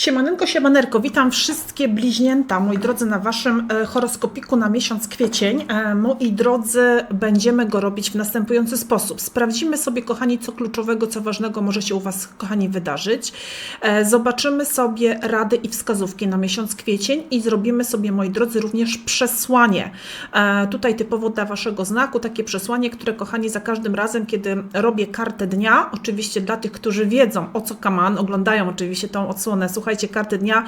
Siemanenko, siemanerko, witam wszystkie bliźnięta, moi drodzy, na waszym e, horoskopiku na miesiąc kwiecień. E, moi drodzy, będziemy go robić w następujący sposób. Sprawdzimy sobie, kochani, co kluczowego, co ważnego może się u was, kochani, wydarzyć. E, zobaczymy sobie rady i wskazówki na miesiąc kwiecień i zrobimy sobie, moi drodzy, również przesłanie. Tutaj typowo dla waszego znaku, takie przesłanie, które, kochani, za każdym razem, kiedy robię kartę dnia, oczywiście dla tych, którzy wiedzą, o co kaman, oglądają oczywiście tą odsłonę, słuchajcie, karty dnia,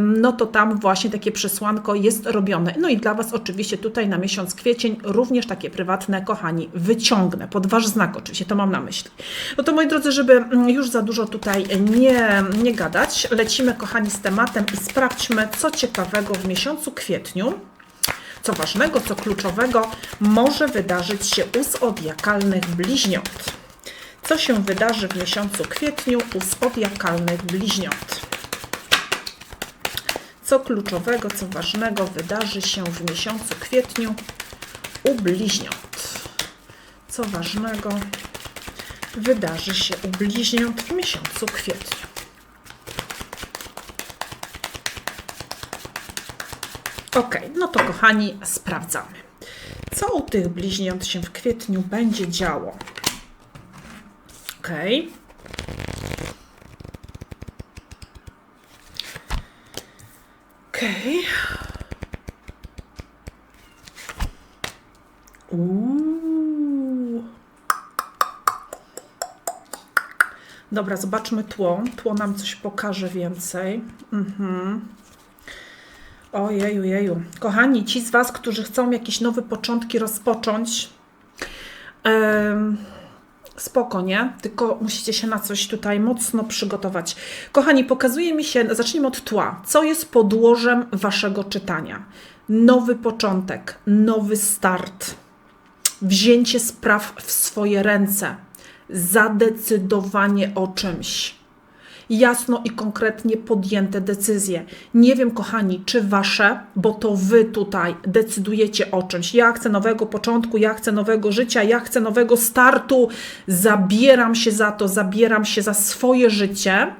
no to tam właśnie takie przesłanko jest robione. No i dla Was oczywiście tutaj na miesiąc kwiecień również takie prywatne, kochani, wyciągnę pod Wasz znak oczywiście, to mam na myśli. No to moi drodzy, żeby mm, już za dużo tutaj nie, nie gadać, lecimy kochani z tematem i sprawdźmy, co ciekawego w miesiącu kwietniu co ważnego, co kluczowego może wydarzyć się u zodiakalnych bliźniąt. Co się wydarzy w miesiącu kwietniu u zodiakalnych bliźniąt? Co kluczowego, co ważnego wydarzy się w miesiącu kwietniu u bliźniąt? Co ważnego wydarzy się u bliźniąt w miesiącu kwietniu? Ok, no to kochani, sprawdzamy. Co u tych bliźniąt się w kwietniu będzie działo? Ok. Okej. Dobra, zobaczmy tło. Tło nam coś pokaże więcej. Mhm. Ojeju, jeju. Kochani, ci z Was, którzy chcą jakieś nowe początki rozpocząć, em, spoko, nie? Tylko musicie się na coś tutaj mocno przygotować. Kochani, pokazuje mi się, zacznijmy od tła. Co jest podłożem Waszego czytania? Nowy początek, nowy start, wzięcie spraw w swoje ręce, zadecydowanie o czymś jasno i konkretnie podjęte decyzje. Nie wiem, kochani, czy wasze, bo to wy tutaj decydujecie o czymś. Ja chcę nowego początku, ja chcę nowego życia, ja chcę nowego startu. Zabieram się za to, zabieram się za swoje życie.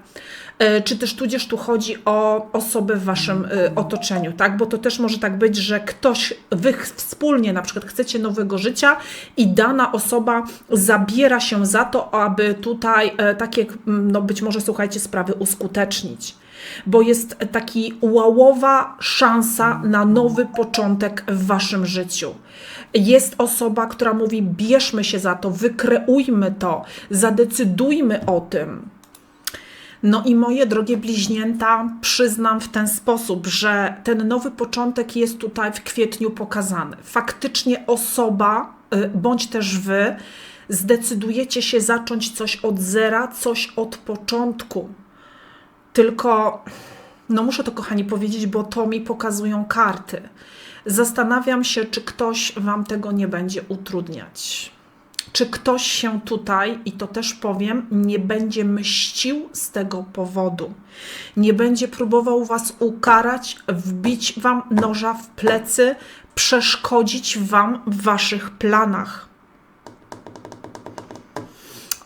E, Czy też tudzież tu chodzi o osoby w waszym e, otoczeniu, tak? Bo to też może tak być, że ktoś, wy wspólnie na przykład chcecie nowego życia i dana osoba zabiera się za to, aby tutaj e, takie, no być może słuchajcie, sprawy uskutecznić. Bo jest taki łałowa szansa na nowy początek w waszym życiu. Jest osoba, która mówi: bierzmy się za to, wykreujmy to, zadecydujmy o tym. No i moje drogie bliźnięta, przyznam w ten sposób, że ten nowy początek jest tutaj w kwietniu pokazany. Faktycznie osoba, y, bądź też wy, zdecydujecie się zacząć coś od zera, coś od początku. Tylko, no muszę to kochani powiedzieć, bo to mi pokazują karty. Zastanawiam się, czy ktoś wam tego nie będzie utrudniać czy ktoś się tutaj, i to też powiem, nie będzie mścił z tego powodu. Nie będzie próbował was ukarać, wbić wam noża w plecy, przeszkodzić wam w waszych planach.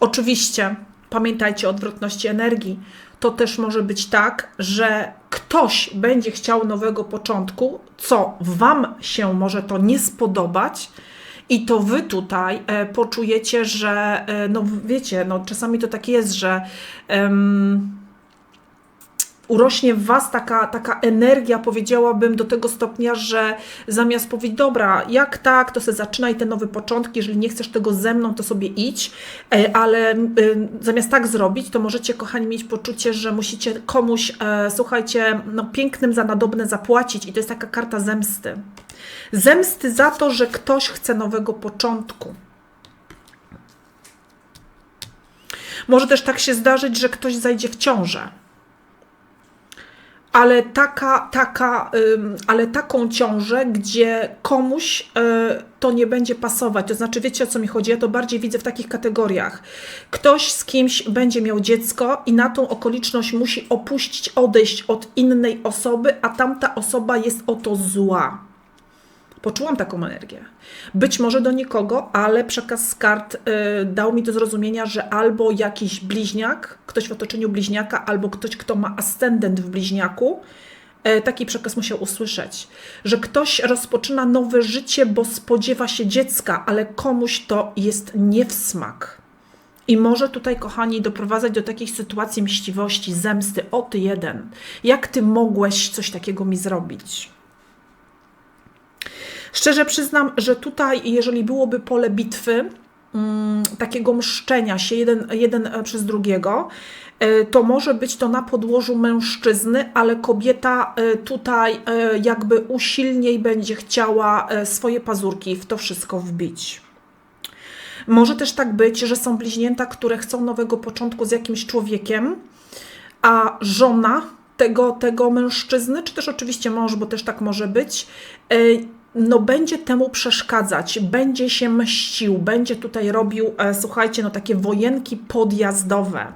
Oczywiście pamiętajcie o odwrotności energii. To też może być tak, że ktoś będzie chciał nowego początku, co wam się może to nie spodobać, i to wy tutaj e, poczujecie, że e, no wiecie, no czasami to tak jest, że urośnie w was taka, taka energia, powiedziałabym, do tego stopnia, że zamiast powiedzieć, dobra, jak tak, to sobie zaczynaj te nowe początki, jeżeli nie chcesz tego ze mną, to sobie idź, e, ale zamiast tak zrobić, to możecie, kochani, mieć poczucie, że musicie komuś, słuchajcie, no pięknym za nadobne zapłacić i to jest taka karta zemsty. Zemsty za to, że ktoś chce nowego początku. Może też tak się zdarzyć, że ktoś zajdzie w ciążę. Ale, taka, taka, ale taką ciążę, gdzie komuś y, to nie będzie pasować. To znaczy, wiecie o co mi chodzi? Ja to bardziej widzę w takich kategoriach. Ktoś z kimś będzie miał dziecko i na tą okoliczność musi opuścić, odejść od innej osoby, a tamta osoba jest o to zła Poczułam taką energię. Być może do nikogo, ale przekaz z kart y, dał mi do zrozumienia, że albo jakiś bliźniak, ktoś w otoczeniu bliźniaka, albo ktoś, kto ma ascendent w bliźniaku, y, taki przekaz musiał usłyszeć, że ktoś rozpoczyna nowe życie, bo spodziewa się dziecka, ale komuś to jest nie w smak. I może tutaj, kochani, doprowadzać do takich sytuacji mściwości, zemsty. O ty jeden, jak ty mogłeś coś takiego mi zrobić? Szczerze przyznam, że tutaj, jeżeli byłoby pole bitwy, mm, takiego mszczenia się jeden, jeden przez drugiego, e, to może być to na podłożu mężczyzny, ale kobieta e, tutaj e, jakby usilniej będzie chciała swoje pazurki w to wszystko wbić. Może też tak być, że są bliźnięta, które chcą nowego początku z jakimś człowiekiem, a żona tego, tego mężczyzny, czy też oczywiście mąż, bo też tak może być, no będzie temu przeszkadzać, będzie się mścił, będzie tutaj robił, e, słuchajcie, no takie wojenki podjazdowe.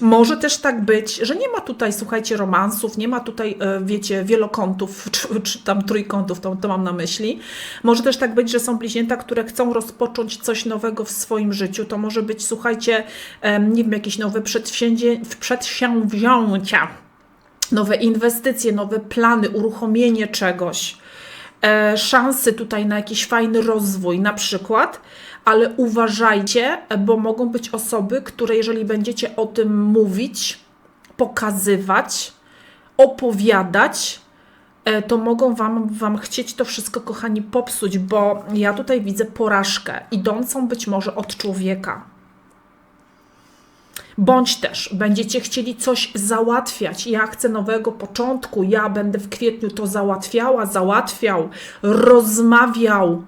Może też tak być, że nie ma tutaj, słuchajcie, romansów, nie ma tutaj, e, wiecie, wielokątów, czy, czy tam trójkątów, to, to mam na myśli. Może też tak być, że są bliźnięta, które chcą rozpocząć coś nowego w swoim życiu. To może być, słuchajcie, nie wiem, jakieś nowe przedsięwzięcia nowe inwestycje, nowe plany, uruchomienie czegoś, e, szansy tutaj na jakiś fajny rozwój, na przykład, ale uważajcie, bo mogą być osoby, które jeżeli będziecie o tym mówić, pokazywać, opowiadać, e, to mogą wam, wam chcieć to wszystko, kochani, popsuć, bo ja tutaj widzę porażkę, idącą być może od człowieka Bądź też będziecie chcieli coś załatwiać. Ja chcę nowego początku, ja będę w kwietniu to załatwiała, załatwiał, rozmawiał,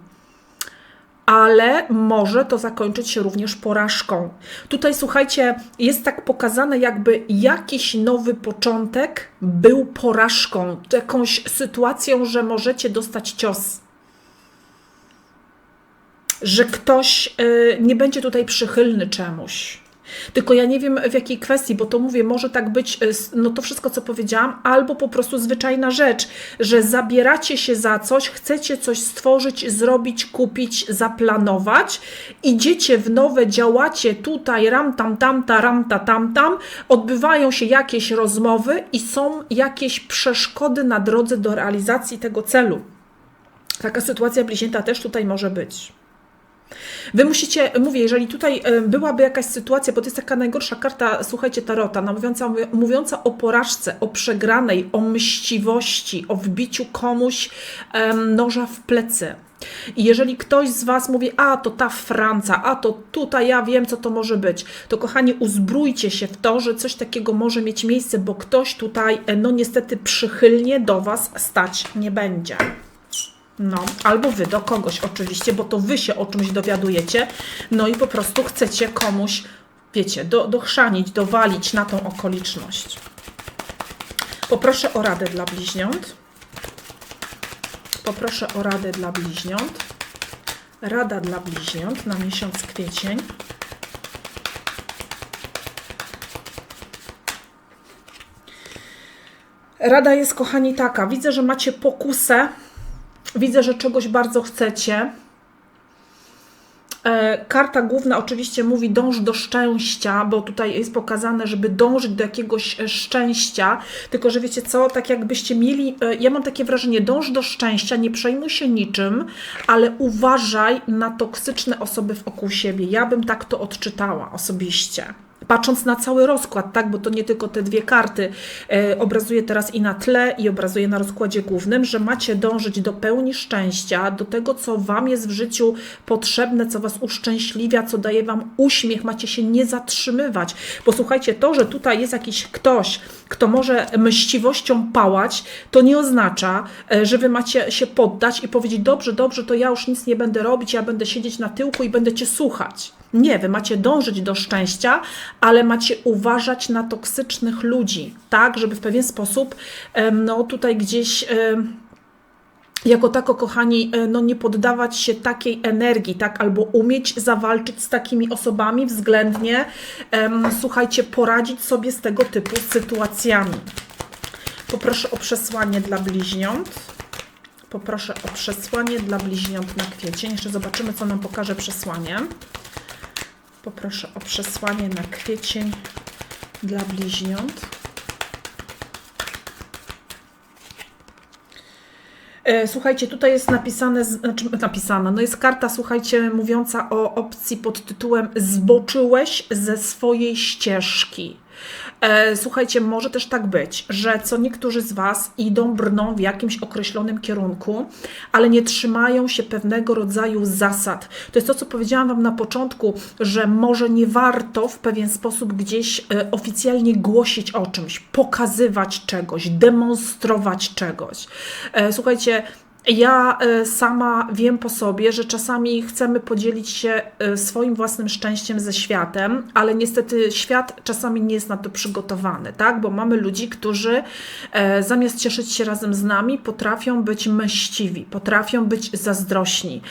ale może to zakończyć się również porażką. Tutaj słuchajcie, jest tak pokazane, jakby jakiś nowy początek był porażką, jakąś sytuacją, że możecie dostać cios. Że ktoś yy, nie będzie tutaj przychylny czemuś tylko ja nie wiem w jakiej kwestii, bo to mówię, może tak być, e, no to wszystko, co powiedziałam, albo po prostu zwyczajna rzecz, że zabieracie się za coś, chcecie coś stworzyć, zrobić, kupić, zaplanować, idziecie w nowe, działacie tutaj, ram tam, tamta, ramta, tam, tam, odbywają się jakieś rozmowy i są jakieś przeszkody na drodze do realizacji tego celu. Taka sytuacja bliźnięta też tutaj może być. Wy musicie, mówię, jeżeli tutaj e, byłaby jakaś sytuacja, bo to jest taka najgorsza karta, słuchajcie, tarota, no, mówiąca, mówiąca o porażce, o przegranej, o mściwości, o wbiciu komuś um, noża w plecy. I jeżeli ktoś z Was mówi, a to ta Franca, a to tutaj ja wiem, co to może być, to kochani, uzbrójcie się w to, że coś takiego może mieć miejsce, bo ktoś tutaj, e, no niestety, przychylnie do Was stać nie będzie. No, albo wy do kogoś oczywiście, bo to wy się o czymś dowiadujecie, no i po prostu chcecie komuś, wiecie, do, dochrzanić, dowalić na tą okoliczność. Poproszę o radę dla bliźniąt. Poproszę o radę dla bliźniąt. Rada dla bliźniąt na miesiąc kwiecień. Rada jest, kochani, taka. Widzę, że macie pokusę Widzę, że czegoś bardzo chcecie. E, karta główna oczywiście mówi dąż do szczęścia, bo tutaj jest pokazane, żeby dążyć do jakiegoś e, szczęścia, tylko że wiecie co, tak jakbyście mieli, e, ja mam takie wrażenie, dąż do szczęścia, nie przejmuj się niczym, ale uważaj na toksyczne osoby wokół siebie. Ja bym tak to odczytała osobiście patrząc na cały rozkład, tak, bo to nie tylko te dwie karty e, obrazuje teraz i na tle, i obrazuje na rozkładzie głównym, że macie dążyć do pełni szczęścia, do tego, co Wam jest w życiu potrzebne, co Was uszczęśliwia, co daje Wam uśmiech, macie się nie zatrzymywać. Bo słuchajcie, to, że tutaj jest jakiś ktoś, kto może mściwością pałać, to nie oznacza, e, że Wy macie się poddać i powiedzieć: Dobrze, dobrze, to ja już nic nie będę robić, ja będę siedzieć na tyłku i będę Cię słuchać. Nie, wy macie dążyć do szczęścia, ale macie uważać na toksycznych ludzi, tak, żeby w pewien sposób, no tutaj gdzieś jako tako, kochani, e, no nie poddawać się takiej energii, tak, albo umieć zawalczyć z takimi osobami względnie, słuchajcie, poradzić sobie z tego typu sytuacjami. Poproszę o przesłanie dla bliźniąt. Poproszę o przesłanie dla bliźniąt na kwiecień. Jeszcze zobaczymy, co nam pokaże przesłanie. Poproszę o przesłanie na kwiecień dla bliźniąt. Słuchajcie, tutaj jest napisane, znaczy napisana, no jest karta, słuchajcie, mówiąca o opcji pod tytułem Zboczyłeś ze swojej ścieżki. E, słuchajcie, może też tak być, że co niektórzy z Was idą, brną w jakimś określonym kierunku, ale nie trzymają się pewnego rodzaju zasad. To jest to, co powiedziałam Wam na początku, że może nie warto w pewien sposób gdzieś e, oficjalnie głosić o czymś, pokazywać czegoś, demonstrować czegoś. E, słuchajcie, ja e, sama wiem po sobie, że czasami chcemy podzielić się e, swoim własnym szczęściem ze światem, ale niestety świat czasami nie jest na to przygotowany, tak? Bo mamy ludzi, którzy e, zamiast cieszyć się razem z nami, potrafią być mściwi, potrafią być zazdrośni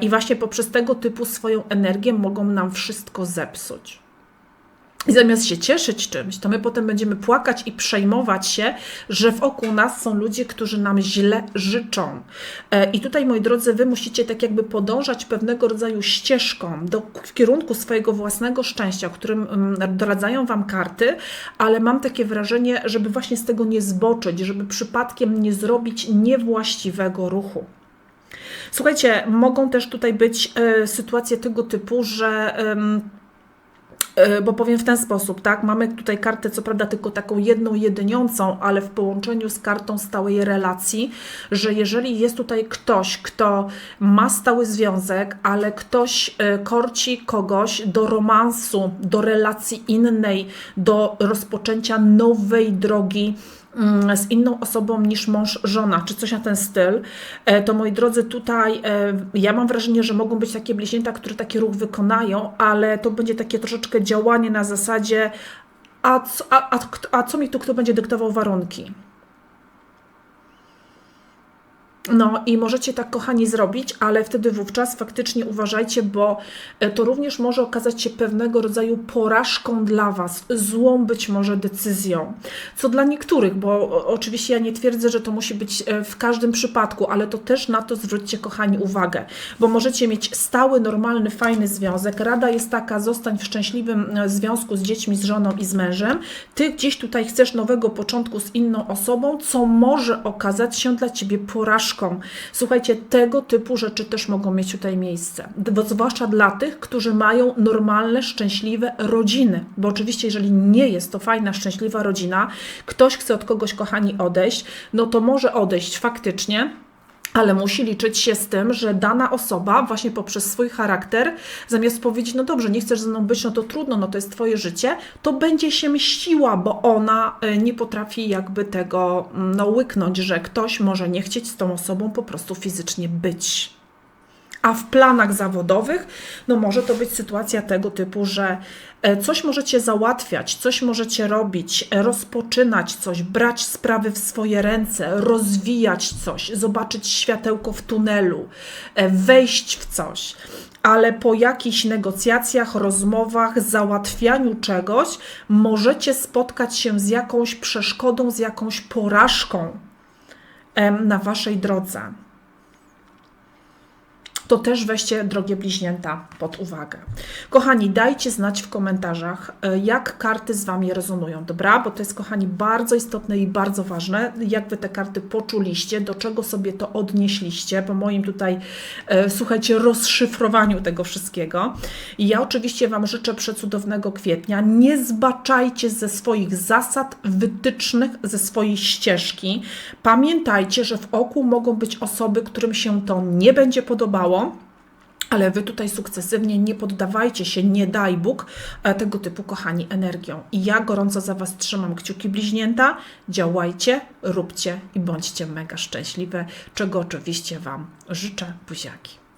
i właśnie poprzez tego typu swoją energię mogą nam wszystko zepsuć. I zamiast się cieszyć czymś, to my potem będziemy płakać i przejmować się, że wokół nas są ludzie, którzy nam źle życzą. E, I tutaj, moi drodzy, wy musicie tak jakby podążać pewnego rodzaju ścieżką do, w kierunku swojego własnego szczęścia, którym mm, doradzają wam karty, ale mam takie wrażenie, żeby właśnie z tego nie zboczyć, żeby przypadkiem nie zrobić niewłaściwego ruchu. Słuchajcie, mogą też tutaj być e, sytuacje tego typu, że. E, bo powiem w ten sposób, tak? Mamy tutaj kartę, co prawda, tylko taką jedną, jedyniącą, ale w połączeniu z kartą stałej relacji, że jeżeli jest tutaj ktoś, kto ma stały związek, ale ktoś e, korci kogoś do romansu, do relacji innej, do rozpoczęcia nowej drogi, z inną osobą niż mąż, żona, czy coś na ten styl, e, to moi drodzy, tutaj e, ja mam wrażenie, że mogą być takie bliźnięta, które taki ruch wykonają, ale to będzie takie troszeczkę działanie na zasadzie, a, a, a, a co mi tu kto będzie dyktował warunki? No i możecie tak, kochani, zrobić, ale wtedy wówczas faktycznie uważajcie, bo e, to również może okazać się pewnego rodzaju porażką dla Was, złą być może decyzją. Co dla niektórych, bo oczywiście ja nie twierdzę, że to musi być e, w każdym przypadku, ale to też na to zwróćcie, kochani, uwagę, bo możecie mieć stały, normalny, fajny związek. Rada jest taka, zostań w szczęśliwym e, związku z dziećmi, z żoną i z mężem. Ty gdzieś tutaj chcesz nowego początku z inną osobą, co może okazać się dla Ciebie porażką Słuchajcie, tego typu rzeczy też mogą mieć tutaj miejsce. Zwłaszcza dla tych, którzy mają normalne, szczęśliwe rodziny. Bo oczywiście, jeżeli nie jest to fajna, szczęśliwa rodzina, ktoś chce od kogoś, kochani, odejść, no to może odejść faktycznie ale musi liczyć się z tym, że dana osoba właśnie poprzez swój charakter, zamiast powiedzieć, no dobrze, nie chcesz ze mną być, no to trudno, no to jest twoje życie, to będzie się mściła, bo ona e, nie potrafi jakby tego mm, no, łyknąć, że ktoś może nie chcieć z tą osobą po prostu fizycznie być. A w planach zawodowych, no może to być sytuacja tego typu, że e, coś możecie załatwiać, coś możecie robić, e, rozpoczynać coś, brać sprawy w swoje ręce, rozwijać coś, zobaczyć światełko w tunelu, e, wejść w coś. Ale po jakichś negocjacjach, rozmowach, załatwianiu czegoś, możecie spotkać się z jakąś przeszkodą, z jakąś porażką na waszej drodze to też weźcie, drogie bliźnięta, pod uwagę. Kochani, dajcie znać w komentarzach, e, jak karty z Wami rezonują, dobra? Bo to jest, kochani, bardzo istotne i bardzo ważne, jak Wy te karty poczuliście, do czego sobie to odnieśliście, po moim tutaj, e, słuchajcie, rozszyfrowaniu tego wszystkiego. I ja oczywiście Wam życzę przecudownego kwietnia. Nie zbaczajcie ze swoich zasad, wytycznych, ze swojej ścieżki. Pamiętajcie, że w oku mogą być osoby, którym się to nie będzie podobało, ale wy tutaj sukcesywnie nie poddawajcie się, nie daj Bóg, e, tego typu kochani energią. I ja gorąco za Was trzymam kciuki bliźnięta. Działajcie, róbcie i bądźcie mega szczęśliwe, czego oczywiście Wam życzę. Buziaki.